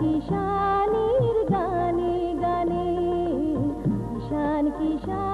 किशानी शान गाने गाने किशान किशान